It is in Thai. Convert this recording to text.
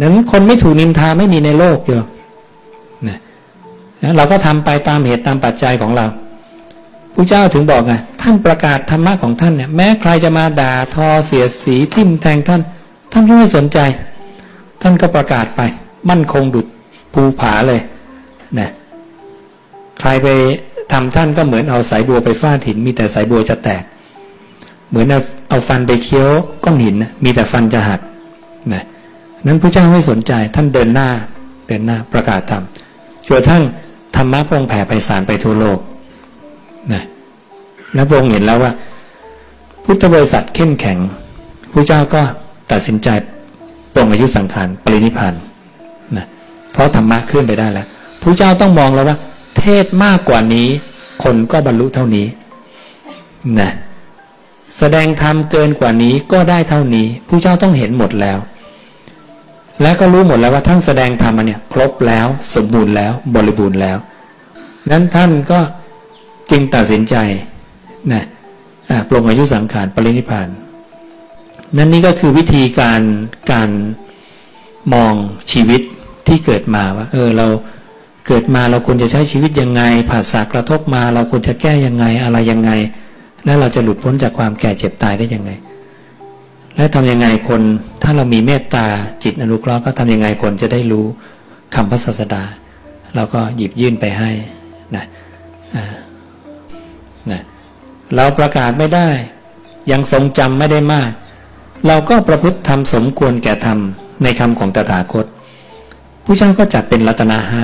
นั้นคนไม่ถูกนินทาไม่มีในโลกโยมนะนะเราก็ทำไปตามเหตุตามปัจจัยของเราพระเจ้าถึงบอกไงท่านประกาศธรรมะของท่านเนี่ยแม้ใครจะมาด่าทอเสียสีทิ่มแทงท่าน ท่านก็ไม่สนใจ ท่านก็ประกาศไป มั่นคงดุจภูผาเลยนะใครไปทำท่านก็เหมือนเอาสายบัวไปฟาดหิน มีแต่สายบัวจะแตก เหมือนเอาฟันไปเคี้ยวก้อนหินมีแต่ฟันจะหักนะ นั้นพระเจ้าไม่สนใจท่านเดินหน้าเดินหน้าประกาศธรรมจนกระทั่งธรรมะพระองค์แผ่ไปสารไปทั่วโลกนะแล้วพระองค์เห็นแล้วว่า พุทธบริษัทเข้มแข็งพระเจ้าก็ตัดสินใจปรงอายุสังขารปรินิพพานนะเพราะธรรมะเคลื่อนไปได้แล้วพระเจ้าต้องมองแล้วว่า เทศมากกว่านี้ คนก็บรรลุเท่านี้นะแสดงธรรมเกินกว่านี้ก็ได้เท่านี้ผู้เจ้าต้องเห็นหมดแล้ว และก็รู้หมดแล้วว่าท่านแสดงธรรมเนี่ยครบแล้วสมบูรณ์แล้วบริบูรณ์แล้ว นั้นท่านก็จึงตัดสินใจนะปลงอายุสังขารปรินิพพานนั่นนี่ก็คือวิธีการการมองชีวิตที่เกิดมาว่า เออเราเกิดมาเราควรจะใช้ชีวิตยังไงผ่าสากระทบมา เราควรจะแก้ยังไงอะไรยังไง แล้วเราจะหลุดพ้นจากความแก่เจ็บตายได้ยังไง และทำยังไงคน ถ้าเรามีเมตตาจิตอนุเคราะห์ก็ทำยังไงคนจะได้รู้คำพระศาสดาเราก็หยิบยื่นไปให้นะนะเราประกาศไม่ได้ ยังทรงจำไม่ได้มาก เราก็ประพฤติทำสมควรแก่ธรรมในคำของตถาคตผู้เจ้าก็จัดเป็นรัตนาห้า